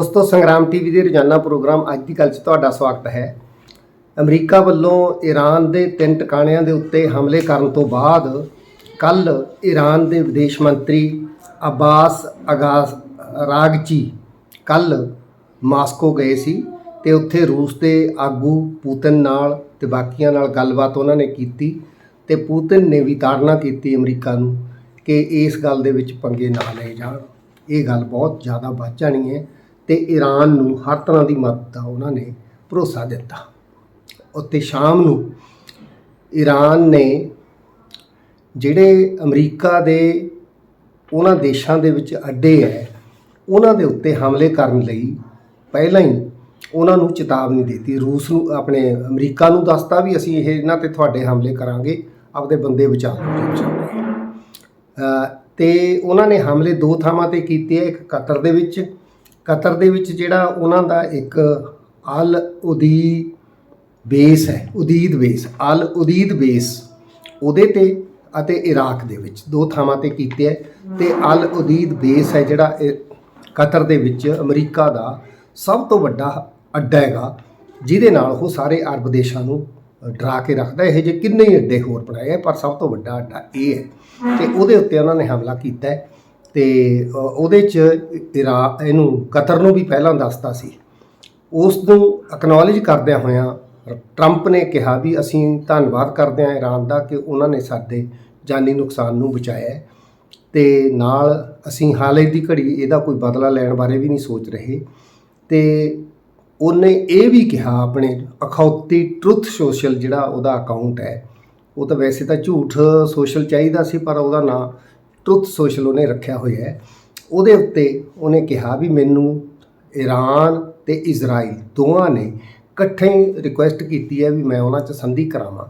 ਦੋਸਤੋ, ਸੰਗਰਾਮ ਟੀਵੀ ਦੇ ਰੋਜ਼ਾਨਾ ਪ੍ਰੋਗਰਾਮ ਅੱਜ ਦੀ ਗੱਲ 'ਚ ਤੁਹਾਡਾ ਸਵਾਗਤ ਹੈ। ਅਮਰੀਕਾ ਵੱਲੋਂ ਈਰਾਨ ਦੇ ਤਿੰਨ ਟਿਕਾਣਿਆਂ ਦੇ ਉੱਤੇ ਹਮਲੇ ਕਰਨ ਤੋਂ ਬਾਅਦ ਕੱਲ ਈਰਾਨ ਦੇ ਵਿਦੇਸ਼ ਮੰਤਰੀ ਅਬਾਸ ਅਗਾਸ ਰਾਗਚੀ ਕੱਲ ਮਾਸਕੋ ਗਏ ਸੀ ਤੇ ਉੱਥੇ ਰੂਸ ਦੇ ਆਗੂ ਪੂਤਨ ਨਾਲ ਤੇ ਬਾਕੀਆਂ ਨਾਲ ਗੱਲਬਾਤ ਉਹਨਾਂ ਨੇ ਕੀਤੀ ਤੇ ਪੂਤਨ ਨੇ ਵੀ ਤਾੜਨਾ ਕੀਤੀ ਅਮਰੀਕਾ ਨੂੰ ਕਿ ਇਸ ਗੱਲ ਦੇ ਵਿੱਚ ਪੰਗੇ ਨਾ ਲਏ ਜਾਣ। ਇਹ ਗੱਲ ਬਹੁਤ ਜ਼ਿਆਦਾ ਵੱਧ ਜਾਣੀ ਹੈ। ਤੇ ਈਰਾਨ ਨੂੰ ਹਰ ਤਰ੍ਹਾਂ ਦੀ ਮਦਦ ਦਾ ਉਹਨਾਂ ਨੇ ਭਰੋਸਾ ਦਿੱਤਾ। ਉੱਤੇ ਸ਼ਾਮ ਨੂੰ ਈਰਾਨ ਨੇ ਜਿਹੜੇ ਅਮਰੀਕਾ ਦੇ ਉਹਨਾਂ ਦੇਸ਼ਾਂ ਦੇ ਵਿੱਚ ਅੱਡੇ ਹੈ, ਉਹਨਾਂ ਦੇ ਉੱਤੇ ਹਮਲੇ ਕਰਨ ਲਈ ਪਹਿਲਾਂ ਹੀ ਉਹਨਾਂ ਨੂੰ ਚੇਤਾਵਨੀ ਦਿੱਤੀ। ਰੂਸ ਨੂੰ, ਆਪਣੇ ਅਮਰੀਕਾ ਨੂੰ ਦੱਸਤਾ ਵੀ ਅਸੀਂ ਇਹ ਇਹਨਾਂ ਤੇ ਤੁਹਾਡੇ ਹਮਲੇ ਕਰਾਂਗੇ, ਆਪਦੇ ਬੰਦੇ ਬਚਾ ਲਓ ਤੇ ਉਹਨਾਂ ਨੇ ਹਮਲੇ ਦੋ ਥਾਵਾਂ ਤੇ ਕੀਤੇ ਹੈ ਇੱਕ ਕਤਰ ਦੇ ਵਿੱਚ ਕਤਰ ਦੇ ਵਿੱਚ ਜਿਹੜਾ ਉਹਨਾਂ ਦਾ ਇੱਕ ਅਲ ਉਦੀ ਬੇਸ ਹੈ, ਉਦੀਦ ਬੇਸ ਅਲ ਉਦੀਦ ਬੇਸ ਉਹਦੇ ਤੇ ਅਤੇ ਇਰਾਕ ਦੇ ਵਿੱਚ, ਦੋ ਥਾਵਾਂ ਤੇ ਕੀਤੇ ਹੈ ਤੇ ਅਲ ਉਦੀਦ ਬੇਸ ਹੈ ਜਿਹੜਾ ਇਹ ਕਤਰ ਦੇ ਵਿੱਚ ਅਮਰੀਕਾ ਦਾ ਸਭ ਤੋਂ ਵੱਡਾ ਅੱਡਾ ਹੈਗਾ, ਜਿਹਦੇ ਨਾਲ ਉਹ ਸਾਰੇ ਅਰਬ ਦੇਸ਼ਾਂ ਨੂੰ ਡਰਾ ਕੇ ਰੱਖਦਾ, ਇਹ ਜੇ ਕਿੰਨੇ ਹੀ ਅੱਡੇ ਹੋਰ ਬਣਾਏ ਆ ਪਰ ਸਭ ਤੋਂ ਵੱਡਾ ਅੱਡਾ ਇਹ ਹੈ ਤੇ ਉਹਦੇ ਉੱਤੇ ਉਹਨਾਂ ਨੇ ਹਮਲਾ ਕੀਤਾ ਹੈ। ਤੇ ਉਹਦੇ ਚ ਇਰਾ ਇਹਨੂੰ ਕਤਰ ਨੂੰ ਵੀ ਪਹਿਲਾਂ ਦੱਸਤਾ ਸੀ। ਉਸ ਨੂੰ ਅਕਨੋਲਜ ਕਰਦਿਆਂ ਹੋਇਆਂ ਟਰੰਪ ਨੇ ਕਿਹਾ ਵੀ ਅਸੀਂ ਧੰਨਵਾਦ ਕਰਦੇ ਹਾਂ ਈਰਾਨ ਦਾ ਕਿ ਉਹਨਾਂ ਨੇ ਸਾਡੇ ਜਾਨੀ ਨੁਕਸਾਨ ਨੂੰ ਬਚਾਇਆ ਹੈ। ਤੇ ਨਾਲ ਅਸੀਂ ਹਾਲੇ ਦੀ ਘੜੀ ਇਹਦਾ ਕੋਈ ਬਦਲਾ ਲੈਣ ਬਾਰੇ ਵੀ ਨਹੀਂ ਸੋਚ ਰਹੇ। ਤੇ ਉਹਨੇ ਇਹ ਵੀ ਕਿਹਾ ਆਪਣੇ ਅਖੌਤੀ ਟਰੁੱਥ ਸੋਸ਼ਲ ਜਿਹੜਾ ਉਹਦਾ ਅਕਾਊਂਟ ਹੈ, ਉਹ ਤਾਂ ਵੈਸੇ ਤਾਂ ਝੂਠ ਸੋਸ਼ਲ ਚਾਹੀਦਾ ਸੀ ਪਰ ਉਹਦਾ ਨਾਂ ਟਰੁੱਥ ਸੋਸ਼ਲ ਉਹਨੇ ਰੱਖਿਆ ਹੋਇਆ ਹੈ। ਉਹਦੇ ਉੱਤੇ ਉਹਨੇ ਕਿਹਾ ਵੀ ਮੈਨੂੰ ਈਰਾਨ ਤੇ ਇਜ਼ਰਾਈਲ ਦੋਵਾਂ ਨੇ ਇਕੱਠੇ ਰਿਕੁਐਸਟ ਕੀਤੀ ਹੈ ਵੀ ਮੈਂ ਉਹਨਾਂ 'ਚ ਸੰਧੀ ਕਰਾਵਾਂ।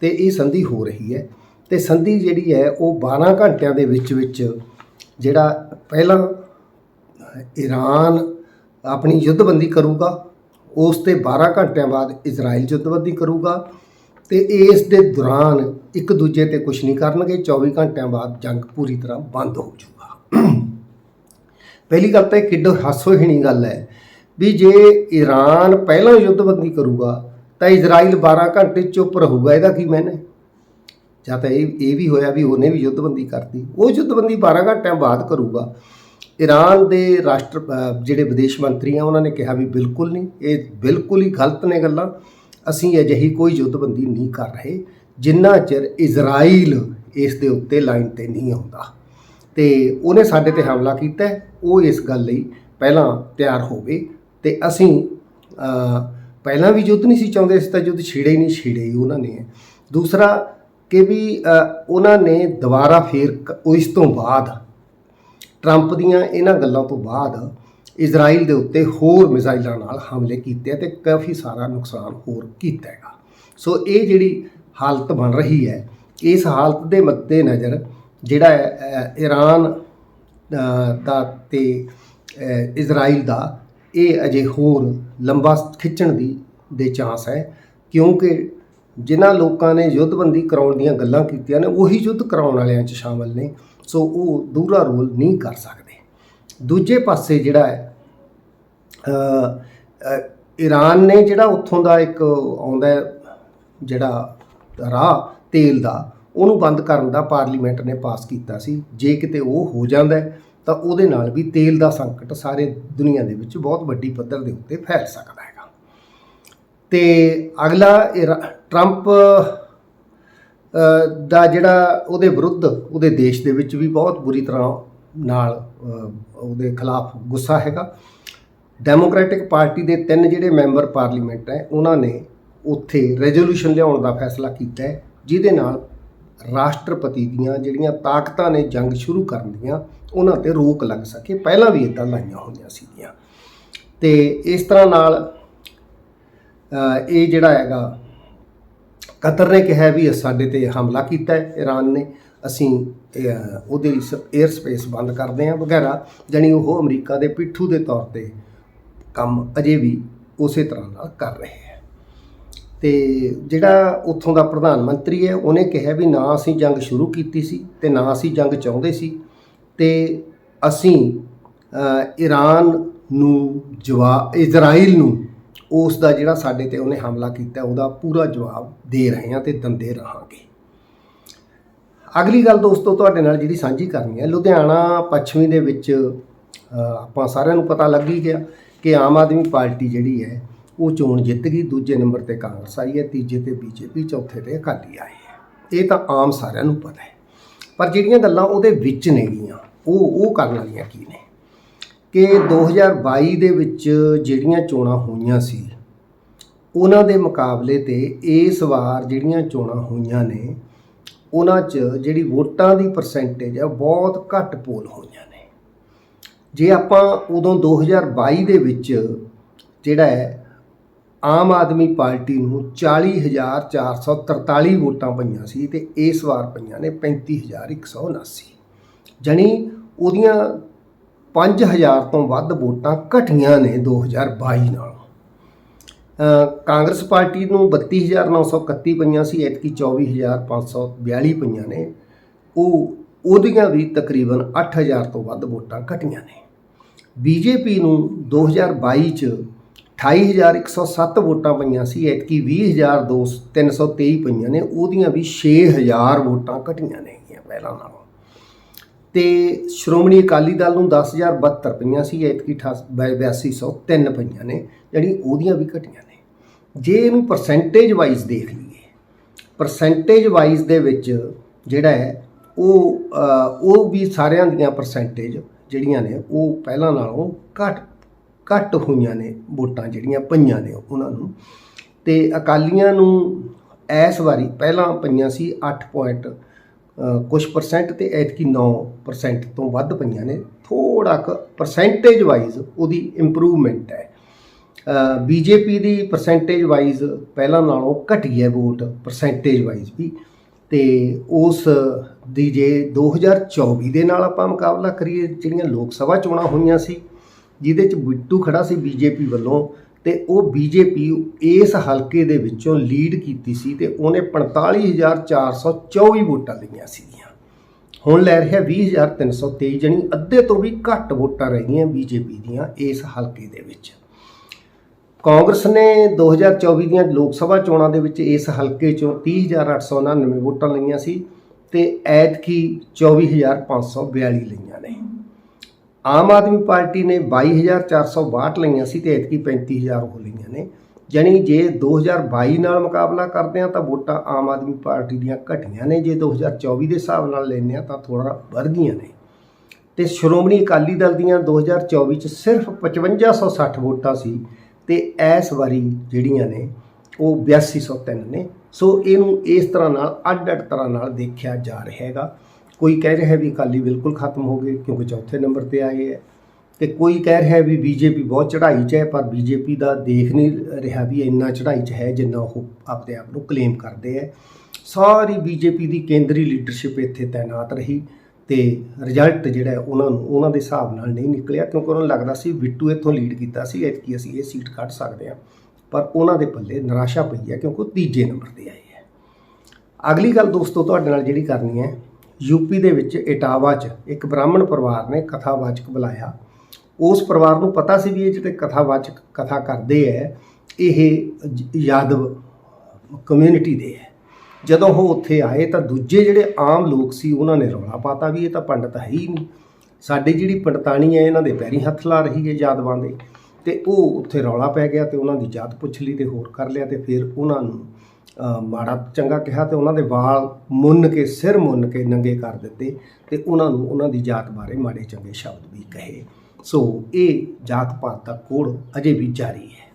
ਤੇ ਇਹ ਸੰਧੀ ਹੋ ਰਹੀ ਹੈ। ਤੇ ਸੰਧੀ ਜਿਹੜੀ ਹੈ ਉਹ 12 ਘੰਟਿਆਂ ਦੇ ਵਿੱਚ ਵਿੱਚ ਜਿਹੜਾ ਪਹਿਲਾਂ ਈਰਾਨ ਆਪਣੀ ਯੁੱਧਬੰਦੀ ਕਰੂਗਾ, ਉਸ ਤੇ 12 ਘੰਟਿਆਂ ਬਾਅਦ ਇਜ਼ਰਾਈਲ ਯੁੱਧਬੰਦੀ ਕਰੂਗਾ ਤੇ ਇਸ ਦੇ ਦੌਰਾਨ ਇੱਕ ਦੂਜੇ ਤੇ ਕੁਝ ਨਹੀਂ ਕਰਨਗੇ 24 ਘੰਟਿਆਂ ਬਾਅਦ ਜੰਗ ਪੂਰੀ ਤਰ੍ਹਾਂ ਬੰਦ ਹੋ ਜਾਊਗਾ। ਪਹਿਲੀ ਗੱਲ ਤਾਂ ਇਹ ਕਿੱਡੋ ਹਾਸੋਹੀਣੀ ਗੱਲ ਹੈ ਵੀ ਜੇ ਈਰਾਨ ਪਹਿਲਾਂ ਯੁੱਧਬੰਦੀ ਕਰੂਗਾ, ਤਾਂ ਇਜ਼ਰਾਈਲ 12 ਘੰਟੇ ਚੁੱਪ ਰਹੂਗਾ, ਇਹਦਾ ਕੀ ਮੈਨੇ ਜਾਂ ਤਾਂ ਇਹ ਇਹ ਵੀ ਹੋਇਆ ਵੀ ਉਹਨੇ ਵੀ ਯੁੱਧਬੰਦੀ ਕਰਤੀ, ਉਹ ਯੁੱਧਬੰਦੀ 12 ਘੰਟਿਆਂ ਬਾਅਦ ਕਰੂਗਾ। ਈਰਾਨ ਦੇ ਰਾਸ਼ਟਰ ਜਿਹੜੇ ਵਿਦੇਸ਼ ਮੰਤਰੀ ਆ ਉਹਨਾਂ ਨੇ ਕਿਹਾ ਵੀ ਬਿਲਕੁਲ ਨਹੀਂ, ਇਹ ਬਿਲਕੁਲ ਹੀ ਗਲਤ ਨੇ ਗੱਲਾਂ। ਅਸੀਂ ਅਜਿਹੀ ਕੋਈ ਯੁੱਧਬੰਦੀ ਨਹੀਂ ਕਰ ਰਹੇ, ਜਿੰਨਾ ਚਿਰ ਇਜ਼ਰਾਈਲ ਇਸ ਦੇ ਉੱਤੇ ਲਾਈਨ ਤੇ ਨਹੀਂ ਆਉਂਦਾ। ਤੇ ਉਹਨੇ ਸਾਡੇ ਤੇ ਹਮਲਾ ਕੀਤਾ, ਉਹ ਇਸ ਗੱਲ ਲਈ ਪਹਿਲਾਂ ਤਿਆਰ ਹੋਵੇ। ਤੇ ਅਸੀਂ ਪਹਿਲਾਂ ਵੀ ਯੁੱਧ ਨਹੀਂ ਸੀ ਚਾਹੁੰਦੇ, ਅਸੀਂ ਤਾਂ ਯੁੱਧ ਛੇੜੇ ਹੀ ਨਹੀਂ, ਛੇੜੇ ਹੀ ਉਹਨਾਂ ਨੇ। ਦੂਸਰਾ ਕਿ ਵੀ ਉਹਨਾਂ ਨੇ ਦੁਬਾਰਾ ਫੇਰ ਕ- ਇਸ ਤੋਂ ਬਾਅਦ, ਟਰੰਪ ਦੀਆਂ ਇਹਨਾਂ ਗੱਲਾਂ ਤੋਂ ਬਾਅਦ ਇਜ਼ਰਾਈਲ ਦੇ ਉੱਤੇ ਹੋਰ ਮਿਜ਼ਾਈਲਾਂ ਨਾਲ ਹਮਲੇ ਕੀਤੇ ਆ ਤੇ ਕਾਫੀ ਸਾਰਾ ਨੁਕਸਾਨ ਹੋਰ ਕੀਤਾ ਹੈਗਾ। ਸੋ ਇਹ ਜਿਹੜੀ ਹਾਲਤ ਬਣ ਰਹੀ ਹੈ ਇਸ ਹਾਲਤ ਦੇ ਮੱਦੇ ਨਜ਼ਰ ਜਿਹੜਾ ਹੈ, ਈਰਾਨ ਦਾ ਤੇ ਇਜ਼ਰਾਈਲ ਦਾ ਇਹ ਅਜੇ ਹੋਰ ਲੰਬਾ ਖਿੱਚਣ ਦੀ ਦੇ ਚਾਂਸ ਹੈ। ਕਿਉਂਕਿ ਜਿਨ੍ਹਾਂ ਲੋਕਾਂ ਨੇ ਯੁੱਧਬੰਦੀ ਕਰਾਉਣ ਦੀਆਂ ਗੱਲਾਂ ਕੀਤੀਆਂ ਨੇ ਉਹੀ ਯੁੱਧ ਕਰਾਉਣ ਵਾਲਿਆਂ 'ਚ ਸ਼ਾਮਲ ਨੇ। ਸੋ ਉਹ ਦੂਰਾ ਰੋਲ ਨਹੀਂ ਕਰ ਸਕਦੇ। ਦੂਜੇ ਪਾਸੇ ਜਿਹੜਾ ਹੈ ਈਰਾਨ ਨੇ ਜਿਹੜਾ ਉੱਥੋਂ ਦਾ ਇੱਕ ਆਉਂਦਾ ਜਿਹੜਾ ਰਾਹ, ਤੇਲ ਦਾ, ਉਹਨੂੰ ਬੰਦ ਕਰਨ ਦਾ ਪਾਰਲੀਮੈਂਟ ਨੇ ਪਾਸ ਕੀਤਾ ਸੀ। ਜੇ ਕਿਤੇ ਉਹ ਹੋ ਜਾਂਦਾ ਤਾਂ ਉਹਦੇ ਨਾਲ ਵੀ ਤੇਲ ਦਾ ਸੰਕਟ ਸਾਰੇ ਦੁਨੀਆ ਦੇ ਵਿੱਚ ਬਹੁਤ ਵੱਡੀ ਪੱਧਰ ਦੇ ਉੱਤੇ ਫੈਲ ਸਕਦਾ ਹੈਗਾ। ਤੇ ਅਗਲਾ ਇਰਾ- ਟਰੰਪ ਦਾ ਜਿਹੜਾ ਉਹਦੇ ਵਿਰੁੱਧ, ਉਹਦੇ ਦੇਸ਼ ਦੇ ਵਿੱਚ ਵੀ ਬਹੁਤ ਬੁਰੀ ਤਰ੍ਹਾਂ ਨਾਲ ਉਹਦੇ ਖਿਲਾਫ ਗੁੱਸਾ ਹੈਗਾ। ਡੈਮੋਕ੍ਰੈਟਿਕ ਪਾਰਟੀ ਦੇ ਤਿੰਨ ਜਿਹੜੇ ਮੈਂਬਰ ਪਾਰਲੀਮੈਂਟ ਹੈ, ਉਹਨਾਂ ਨੇ ਉੱਥੇ ਰੈਜ਼ੋਲੂਸ਼ਨ ਲਿਆਉਣ ਦਾ ਫੈਸਲਾ ਕੀਤਾ ਹੈ, ਜਿਹਦੇ ਨਾਲ ਰਾਸ਼ਟਰਪਤੀ ਦੀਆਂ ਜਿਹੜੀਆਂ ਤਾਕਤਾਂ ਨੇ ਜੰਗ ਸ਼ੁਰੂ ਕਰਨ ਦੀਆਂ, ਉਹਨਾਂ ਤੇ ਰੋਕ ਲੱਗ ਸਕੇ। ਪਹਿਲਾਂ ਵੀ ਇਦਾਂ ਲਾਈਆਂ ਹੋਈਆਂ ਸੀਗੀਆਂ। ਤੇ ਇਸ ਤਰ੍ਹਾਂ ਨਾਲ ਇਹ ਜਿਹੜਾ ਹੈਗਾ, ਕਤਰ ਨੇ ਕਿਹਾ ਵੀ ਸਾਡੇ ਤੇ ਹਮਲਾ ਕੀਤਾ ਹੈ ਈਰਾਨ ਨੇ। ਅਸੀਂ ਉਹਦੇ 에ਅਰ ਸਪੇਸ ਬੰਦ ਕਰਦੇ ਹਾਂ ਵਗੈਰਾ, ਜਾਣੀ ਉਹ ਅਮਰੀਕਾ ਦੇ ਪਿੱਠੂ ਦੇ ਤੌਰ ਤੇ ਕੰਮ ਅਜੇ ਵੀ ਉਸੇ ਤਰ੍ਹਾਂ ਨਾਲ ਕਰ ਰਹੇ ਹੈ। ਤੇ ਜਿਹੜਾ ਉੱਥੋਂ ਦਾ ਪ੍ਰਧਾਨ ਮੰਤਰੀ ਹੈ, ਉਹਨੇ ਕਿਹਾ ਵੀ ਨਾ ਅਸੀਂ ਜੰਗ ਸ਼ੁਰੂ ਕੀਤੀ ਸੀ ਤੇ ਨਾ ਅਸੀਂ ਜੰਗ ਚਾਹੁੰਦੇ ਸੀ ਤੇ ਅਸੀਂ ਈਰਾਨ ਨੂੰ ਜਵਾਬ ਇਜ਼ਰਾਈਲ ਨੂੰ ਉਸ ਦਾ ਜਿਹੜਾ ਸਾਡੇ ਤੇ ਉਹਨੇ ਹਮਲਾ ਕੀਤਾ, ਉਹਦਾ ਪੂਰਾ ਜਵਾਬ ਦੇ ਰਹੇ ਹਾਂ ਤੇ ਦੰਦੇ ਰਹਾਂਗੇ। ਅਗਲੀ ਗੱਲ ਦੋਸਤੋ, ਤੁਹਾਡੇ ਨਾਲ ਜਿਹੜੀ ਸਾਂਝੀ ਕਰਨੀ ਹੈ, ਲੁਧਿਆਣਾ ਪੱਛਮੀ ਦੇ ਵਿੱਚ ਆਪਾਂ ਸਾਰਿਆਂ ਨੂੰ ਪਤਾ ਲੱਗ ਹੀ ਗਿਆ ਕਿ ਆਮ ਆਦਮੀ ਪਾਰਟੀ ਜਿਹੜੀ ਹੈ, ਉਹ ਚੋਣ ਜਿੱਤ ਗਈ, ਦੂਜੇ ਨੰਬਰ ਤੇ ਕਾਂਗਰਸ ਆਈ ਹੈ, ਤੀਜੇ ਤੇ ਬੀਜੇਪੀ, ਚੌਥੇ ਤੇ ਅਕਾਲੀ ਆਏ ਹੈ। ਇਹ ਤਾਂ ਆਮ ਸਾਰਿਆਂ ਨੂੰ ਪਤਾ ਹੈ। ਪਰ ਜਿਹੜੀਆਂ ਗੱਲਾਂ ਉਹਦੇ ਵਿੱਚ ਨੇਗੀਆਂ ਉਹ ਉਹ ਕਰਨ ਵਾਲੀਆਂ ਕੀ ਨੇ? ਕਿ 2022 ਦੇ ਵਿੱਚ ਜਿਹੜੀਆਂ ਚੋਣਾਂ ਹੋਈਆਂ ਸੀ, ਉਹਨਾਂ ਦੇ ਮੁਕਾਬਲੇ ਤੇ ਇਸ ਵਾਰ ਜਿਹੜੀਆਂ ਚੋਣਾਂ ਹੋਈਆਂ ਨੇ ਉਹਨਾਂ 'ਚ ਜਿਹੜੀ ਵੋਟਾਂ ਦੀ ਪਰਸੈਂਟੇਜ ਹੈ ਬਹੁਤ ਘੱਟ ਪੋਲ ਹੋਈਆਂ ਨੇ। ਜੇ ਆਪਾਂ ਉਦੋਂ 2022 ਦੇ ਵਿੱਚ ਜਿਹੜਾ ਹੈ ਆਮ ਆਦਮੀ ਪਾਰਟੀ ਨੂੰ 40443 ਵੋਟਾਂ ਪਈਆਂ ਸੀ ਤੇ ਇਸ ਵਾਰ ਪਈਆਂ ਨੇ 35179 ਜਣੀ ਉਹਦੀਆਂ 5000 ਤੋਂ ਵੱਧ ਵੋਟਾਂ ਘਟੀਆਂ ਨੇ 2022 ਨਾਲੋਂ। ਅ, ਕਾਂਗਰਸ ਪਾਰਟੀ ਨੂੰ 32931 ਪਈਆਂ ਸੀ, ਐਤਕੀ 24542 ਪਈਆਂ ਨੇ। ਉਹ ਉਹਦੀਆਂ ਵੀ ਤਕਰੀਬਨ 8000 ਤੋਂ ਵੱਧ ਵੋਟਾਂ ਘਟੀਆਂ ਨੇ। ਬੀਜੇਪੀ ਨੂੰ 2022 ਚ 28107 ਵੋਟਾਂ ਪਈਆਂ ਸੀ, ਐਤਕੀ 20323 ਪਈਆਂ ਨੇ। ਉਹਦੀਆਂ ਵੀ 6000 ਵੋਟਾਂ ਘਟੀਆਂ ਨੇਗੀਆਂ ਪਹਿਲਾਂ ਨਾਲੋਂ। ਤੇ ਸ਼੍ਰੋਮਣੀ ਅਕਾਲੀ ਦਲ ਨੂੰ 10072 ਪਈਆਂ ਸੀ, ਐਤਕੀ 8203 ਪਈਆਂ ਨੇ। ਜਿਹੜੀ ਉਹਦੀਆਂ ਵੀ ਘਟੀਆਂ ਜੇ ਇਹਨੂੰ ਪਰਸੈਂਟੇਜ ਵਾਈਜ਼ ਦੇਖ ਲਈਏ ਪਰਸੈਂਟੇਜ ਵਾਈਜ਼ ਦੇ ਵਿੱਚ ਜਿਹੜਾ ਹੈ, ਉਹ ਉਹ ਵੀ ਸਾਰਿਆਂ ਦੀਆਂ ਪਰਸੈਂਟੇਜ ਜਿਹੜੀਆਂ ਨੇ, ਉਹ ਪਹਿਲਾਂ ਨਾਲੋਂ ਘੱਟ ਘੱਟ ਹੋਈਆਂ ਨੇ, ਵੋਟਾਂ ਜਿਹੜੀਆਂ ਪਈਆਂ ਨੇ ਉਹਨਾਂ ਨੂੰ। ਤੇ ਅਕਾਲੀਆਂ ਨੂੰ ਇਸ ਵਾਰੀ ਪਹਿਲਾਂ ਪਈਆਂ ਸੀ 8 ਪੁਆਇੰਟ ਕੁਝ ਪਰਸੈਂਟ ਤੇ ਐਤਕੀ 9% ਤੋਂ ਵੱਧ ਪਈਆਂ ਨੇ। ਥੋੜਾ ਕੁ ਪਰਸੈਂਟੇਜ ਵਾਈਜ਼ ਉਹਦੀ ਇੰਪਰੂਵਮੈਂਟ ਹੈ। ਬੀਜੇਪੀ ਦੀ ਪਰਸੈਂਟੇਜ ਵਾਈਜ਼ ਪਹਿਲਾਂ ਨਾਲੋਂ ਘਟੀ ਹੈ ਵੋਟ ਪਰਸੈਂਟੇਜ ਵਾਈਜ਼ ਵੀ। ਤੇ ਉਸ ਦੀ ਜੇ 2024 ਦੇ ਨਾਲ ਆਪਾਂ ਮੁਕਾਬਲਾ ਕਰੀਏ, ਜਿਹੜੀਆਂ ਲੋਕ ਸਭਾ ਚੋਣਾਂ ਹੋਈਆਂ ਸੀ, ਜਿਹਦੇ ਚ ਬਿੱਟੂ ਖੜਾ ਸੀ ਬੀਜੇਪੀ ਵੱਲੋਂ, ਤੇ ਉਹ ਬੀਜੇਪੀ ਇਸ ਹਲਕੇ ਦੇ ਵਿੱਚੋਂ ਲੀਡ ਕੀਤੀ ਸੀ ਤੇ ਉਹਨੇ 45424 ਵੋਟਾਂ ਲਈਆਂ ਸੀਗੀਆਂ। ਹੁਣ ਲੈ ਰਿਹਾ 20323 ਜਣੀ ਅੱਧੇ ਤੋਂ ਵੀ ਘੱਟ ਵੋਟਾਂ ਰਹਿ ਰਹੀਆਂ ਬੀਜੇਪੀ ਦੀਆਂ ਇਸ ਹਲਕੇ ਦੇ ਵਿੱਚ। ਕਾਂਗਰਸ ਨੇ 2024 ਦੀਆਂ ਲੋਕ ਸਭਾ ਚੋਣਾਂ ਦੇ ਵਿੱਚ ਇਸ ਹਲਕੇ ਚੋਂ 30899 ਵੋਟਾਂ ਲਈਆਂ ਸੀ ਤੇ ਐਤਕੀ 24542 ਲਈਆਂ ਨੇ। ਆਮ ਆਦਮੀ ਪਾਰਟੀ ਨੇ 22462 ਲਈਆਂ ਸੀ ਤੇ ਐਤਕੀ 35000 ਹੋ ਲਈਆਂ ਨੇ। ਜਾਣੀ ਜੇ 2022 ਨਾਲ ਮੁਕਾਬਲਾ ਕਰਦੇ ਆ ਤਾਂ ਵੋਟਾਂ ਆਮ ਆਦਮੀ ਪਾਰਟੀ ਦੀਆਂ ਘਟੀਆਂ ਨੇ। ਜੇ 2024 ਦੇ ਹਿਸਾਬ ਨਾਲ ਲੈਂਦੇ ਆ ਤਾਂ ਥੋੜਾ ਵੱਧ ਗਈਆਂ ਨੇ। ਤੇ ਸ਼੍ਰੋਮਣੀ ਅਕਾਲੀ ਦਲ ਦੀਆਂ 2024 ਚ ਸਿਰਫ 5560 ਵੋਟਾਂ ਸੀ। ਤੇ ਇਸ ਵਾਰੀ ਜਿਹੜੀਆਂ ਨੇ, ਉਹ 8203 ਨੇ। ਸੋ ਇਹਨੂੰ ਇਸ ਤਰ੍ਹਾਂ ਨਾਲ, ਅੱਡ-ਅੱਡ ਤਰ੍ਹਾਂ ਨਾਲ ਦੇਖਿਆ ਜਾ ਰਿਹਾ ਹੈਗਾ। ਕੋਈ ਕਹਿ ਰਿਹਾ ਹੈ ਵੀ ਅਕਾਲੀ ਬਿਲਕੁਲ ਖਤਮ ਹੋ ਗਏ, ਕਿਉਂਕਿ ਚੌਥੇ ਨੰਬਰ ਤੇ ਆਏ ਹੈ। ਤੇ ਕੋਈ ਕਹਿ ਰਿਹਾ ਹੈ ਵੀ ਬੀਜੇਪੀ ਬਹੁਤ ਚੜ੍ਹਾਈ 'ਚ ਹੈ, ਪਰ ਬੀਜੇਪੀ ਦਾ ਦੇਖ ਨਹੀਂ ਰਿਹਾ ਵੀ ਇੰਨਾ ਚੜ੍ਹਾਈ 'ਚ ਹੈ ਜਿੰਨਾ ਉਹ ਆਪਣੇ ਆਪ ਨੂੰ ਕਲੇਮ ਕਰਦੇ ਹੈ। ਸਾਰੀ ਬੀਜੇਪੀ ਦੀ ਕੇਂਦਰੀ ਲੀਡਰਸ਼ਿਪ ਇੱਥੇ ਤਾਇਨਾਤ ਰਹੀ। ਤੇ ਰਿਜ਼ਲਟ ਜਿਹੜਾ ਉਹਨਾਂ ਨੂੰ, ਉਹਨਾਂ ਦੇ ਹਿਸਾਬ ਨਾਲ ਨਹੀਂ ਨਿਕਲਿਆ, ਕਿਉਂਕਿ ਉਹਨਾਂ ਨੂੰ ਲੱਗਦਾ ਸੀ ਬਿੱਟੂ ਇੱਥੋਂ ਲੀਡ ਕੀਤਾ ਸੀ ਐਤਕੀ ਅਸੀਂ ਇਹ ਸੀਟ ਕੱਢ ਸਕਦੇ ਹਾਂ। ਪਰ ਉਹਨਾਂ ਦੇ ਪੱਲੇ ਨਿਰਾਸ਼ਾ ਪਈ ਹੈ, ਕਿਉਂਕਿ ਉਹ ਤੀਜੇ ਨੰਬਰ ਤੇ ਆਏ ਹੈ। ਅਗਲੀ ਗੱਲ ਦੋਸਤੋ, ਤੁਹਾਡੇ ਨਾਲ ਜਿਹੜੀ ਕਰਨੀ ਹੈ ਯੂਪੀ ਦੇ ਵਿੱਚ ਇਟਾਵਾ 'ਚ ਇੱਕ ਬ੍ਰਾਹਮਣ ਪਰਿਵਾਰ ਨੇ ਕਥਾਵਾਚਕ ਬੁਲਾਇਆ। ਉਸ ਪਰਿਵਾਰ ਨੂੰ ਪਤਾ ਸੀ ਵੀ ਇਹ ਜਿਹੜੇ ਕਥਾਵਾਚਕ ਕਥਾ ਕਰਦੇ ਹੈ, ਇਹ ਯਾਦਵ ਕਮਿਊਨਿਟੀ ਦੇ ਹੈ। ਜਦੋਂ ਉਹ ਉੱਥੇ ਆਏ ਤਾਂ ਦੂਜੇ ਜਿਹੜੇ ਆਮ ਲੋਕ ਸੀ, ਉਹਨਾਂ ਨੇ ਰੌਲਾ ਪਾਤਾ ਵੀ ਇਹ ਤਾਂ ਪੰਡਤ ਹੈ ਹੀ ਨਹੀਂ। ਸਾਡੀ ਜਿਹੜੀ ਪੰਡਤਾਣੀ ਹੈ, ਇਹਨਾਂ ਦੇ ਪੈਰੀ ਹੱਥ ਲਾ ਰਹੀ ਹੈ ਯਾਦਵਾਂ ਦੇ। ਤੇ ਉਹ ਉੱਥੇ ਰੌਲਾ ਪੈ ਗਿਆ ਤੇ ਉਹਨਾਂ ਦੀ ਜਾਤ ਪੁੱਛ ਲਈ ਤੇ ਹੋਰ ਕਰ ਲਿਆ ਤੇ ਫਿਰ ਉਹਨਾਂ ਨੂੰ ਮਾੜਾ ਚੰਗਾ ਕਿਹਾ ਤੇ ਉਹਨਾਂ ਦੇ ਵਾਲ ਮੁੰਨ ਕੇ, ਸਿਰ ਮੁੰਨ ਕੇ ਨੰਗੇ ਕਰ ਦਿੱਤੇ ਤੇ ਉਹਨਾਂ ਨੂੰ ਉਹਨਾਂ ਦੀ ਜਾਤ ਬਾਰੇ ਮਾੜੇ ਚੰਗੇ ਸ਼ਬਦ ਵੀ ਕਹੇ। ਸੋ ਇਹ ਜਾਤ ਪਾਤ ਦਾ ਕੋੜ ਅਜੇ ਵੀ ਜਾਰੀ ਹੈ।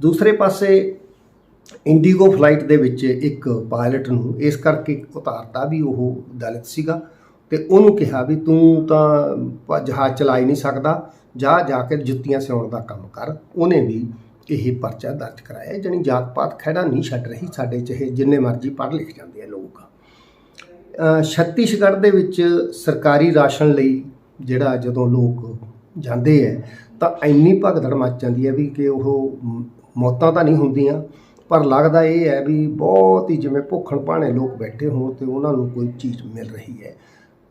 ਦੂਸਰੇ ਪਾਸੇ ਇੰਡੀਗੋ ਫਲਾਈਟ ਦੇ ਵਿੱਚ ਇੱਕ ਪਾਇਲਟ ਨੂੰ ਇਸ ਕਰਕੇ ਉਤਾਰਤਾ ਵੀ ਉਹ ਦਲਿਤ ਸੀਗਾ ਤੇ ਉਹਨੂੰ ਕਿਹਾ ਵੀ ਤੂੰ ਤਾਂ ਜਹਾਜ਼ ਚਲਾ ਹੀ ਨਹੀਂ ਸਕਦਾ, ਜਾ ਜਾ ਕੇ ਜੁੱਤੀਆਂ ਸਿਉਣ ਦਾ ਕੰਮ ਕਰ। ਉਹਨੇ ਵੀ ਇਹ ਪਰਚਾ ਦਰਜ ਕਰਾਇਆ, ਜਣੀ ਜਾਤ ਪਾਤ ਖੜਾ ਨਹੀਂ ਛੱਡ ਰਹੀ ਸਾਡੇ ਚਾਹੇ ਜਿੰਨੇ ਮਰਜ਼ੀ ਪੜ੍ਹ ਲਿਖ ਜਾਂਦੇ ਆ ਲੋਕ। ਛੱਤੀਸਗੜ੍ਹ ਦੇ ਵਿੱਚ ਸਰਕਾਰੀ ਰਾਸ਼ਨ ਲਈ ਜਿਹੜਾ ਜਦੋਂ ਲੋਕ ਜਾਂਦੇ ਹੈ ਤਾਂ ਇੰਨੀ ਭਗਦੜ ਮੱਚ ਜਾਂਦੀ ਹੈ ਵੀ ਕਿ ਉਹ ਮੌਤਾਂ ਤਾਂ ਨਹੀਂ ਹੁੰਦੀਆਂ। ਪਰ ਲੱਗਦਾ ਇਹ ਹੈ ਵੀ ਬਹੁਤ ਹੀ ਜਿਵੇਂ ਭੁੱਖਣ ਭਾਣੇ ਲੋਕ ਬੈਠੇ ਹੋਣ ਤੇ ਉਹਨਾਂ ਨੂੰ ਕੋਈ ਚੀਜ਼ ਮਿਲ ਰਹੀ ਹੈ।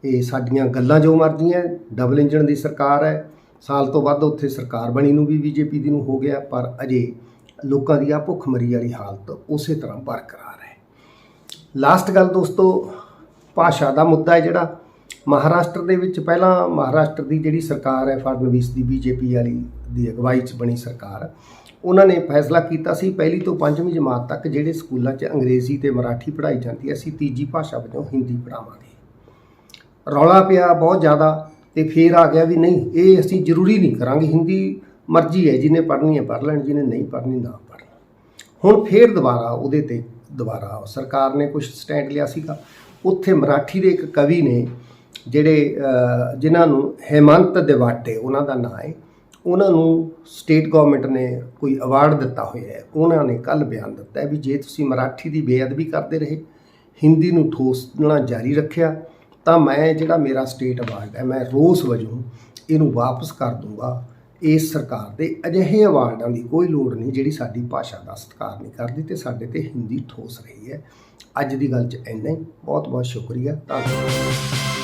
ਇਹ ਸਾਡੀਆਂ ਗੱਲਾਂ ਜੋ ਮਰਦੀਆਂ ਡਬਲ ਇੰਜਣ ਦੀ ਸਰਕਾਰ ਹੈ। ਸਾਲ ਤੋਂ ਵੱਧ ਉੱਥੇ ਸਰਕਾਰ ਬਣੀ ਨੂੰ ਵੀ ਬੀਜੇਪੀ ਦੀ ਨੂੰ ਹੋ ਗਿਆ, ਪਰ ਅਜੇ ਲੋਕਾਂ ਦੀ ਆ ਭੁੱਖਮਰੀ ਵਾਲੀ ਹਾਲਤ ਉਸੇ ਤਰ੍ਹਾਂ ਬਰਕਰਾਰ ਹੈ। ਲਾਸਟ ਗੱਲ ਦੋਸਤੋ, ਭਾਸ਼ਾ ਦਾ ਮੁੱਦਾ ਹੈ ਜਿਹੜਾ। ਮਹਾਰਾਸ਼ਟਰ ਦੇ ਵਿੱਚ ਪਹਿਲਾਂ ਮਹਾਰਾਸ਼ਟਰ ਦੀ ਜਿਹੜੀ ਸਰਕਾਰ ਹੈ, ਫੜਨਵੀਸ ਦੀ ਬੀਜੇਪੀ ਵਾਲੀ ਦੀ ਅਗਵਾਈ 'ਚ ਬਣੀ ਸਰਕਾਰ। ਉਹਨਾਂ ਨੇ ਫੈਸਲਾ ਕੀਤਾ ਸੀ, ਪਹਿਲੀ ਤੋਂ ਪੰਜਵੀਂ ਜਮਾਤ ਤੱਕ ਜਿਹੜੇ ਸਕੂਲਾਂ 'ਚ ਅੰਗਰੇਜ਼ੀ ਤੇ ਮਰਾਠੀ ਪੜ੍ਹਾਈ ਜਾਂਦੀ ਹੈ, ਅਸੀਂ ਤੀਜੀ ਭਾਸ਼ਾ ਵਜੋਂ ਹਿੰਦੀ ਪੜ੍ਹਾਵਾਂਗੇ। ਰੌਲਾ ਪਿਆ ਬਹੁਤ ਜ਼ਿਆਦਾ ਤੇ ਫੇਰ ਆ ਗਿਆ ਵੀ ਨਹੀਂ, ਇਹ ਅਸੀਂ ਜ਼ਰੂਰੀ ਨਹੀਂ ਕਰਾਂਗੇ, ਹਿੰਦੀ ਮਰਜ਼ੀ ਹੈ, ਜਿਹਨੇ ਪੜ੍ਹਨੀ ਹੈ ਪੜ੍ਹ ਲੈਣ, ਜਿਹਨੇ ਨਹੀਂ ਪੜ੍ਹਨੀ ਨਾ ਪੜ੍ਹਨ। ਹੁਣ ਫੇਰ ਦੁਬਾਰਾ ਉਹਦੇ ਤੇ ਦੁਬਾਰਾ ਸਰਕਾਰ ਨੇ ਕੁਝ ਸਟੈਂਡ ਲਿਆ ਸੀਗਾ, ਉੱਥੇ ਮਰਾਠੀ ਦੇ ਇੱਕ ਕਵੀ ਨੇ ਜਿਹੜੇ ਜਿਨ੍ਹਾਂ ਨੂੰ ਹੇਮੰਤ ਦੇਵਾਟੇ, ਉਹਨਾਂ ਦਾ ਨਾਂ ਹੈ ਉਹਨਾਂ ਨੂੰ ਸਟੇਟ ਗਵਰਨਮੈਂਟ ਨੇ ਕੋਈ ਅਵਾਰਡ ਦਿੱਤਾ ਹੋਇਆ ਹੈ। ਉਹਨਾਂ ਨੇ ਕੱਲ ਬਿਆਨ ਦਿੱਤਾ ਵੀ ਜੇ ਤੁਸੀਂ ਮਰਾਠੀ ਦੀ ਬੇਅਦਬੀ ਕਰਦੇ ਰਹੇ, ਹਿੰਦੀ ਨੂੰ ਠੋਸਣਾ ਜਾਰੀ ਰੱਖਿਆ, ਤਾਂ ਮੈਂ ਜਿਹੜਾ ਮੇਰਾ ਸਟੇਟ ਅਵਾਰਡ ਹੈ, ਮੈਂ ਰੋਸ ਵਜੋਂ ਇਹਨੂੰ ਵਾਪਸ ਕਰ ਦੂੰਗਾ। ਇਸ ਸਰਕਾਰ ਦੇ ਅਜਿਹੇ ਅਵਾਰਡਾਂ ਦੀ ਕੋਈ ਲੋੜ ਨਹੀਂ ਜਿਹੜੀ ਸਾਡੀ ਭਾਸ਼ਾ ਦਾ ਸਤਿਕਾਰ ਨਹੀਂ ਕਰਦੀ ਤੇ ਸਾਡੇ ਤੇ ਹਿੰਦੀ ਠੋਸ ਰਹੀ ਹੈ। ਅੱਜ ਦੀ ਗੱਲ 'ਚ ਇੰਨਾ ਹੀ। ਬਹੁਤ ਬਹੁਤ ਸ਼ੁਕਰੀਆ। ਧੰਨਵਾਦ।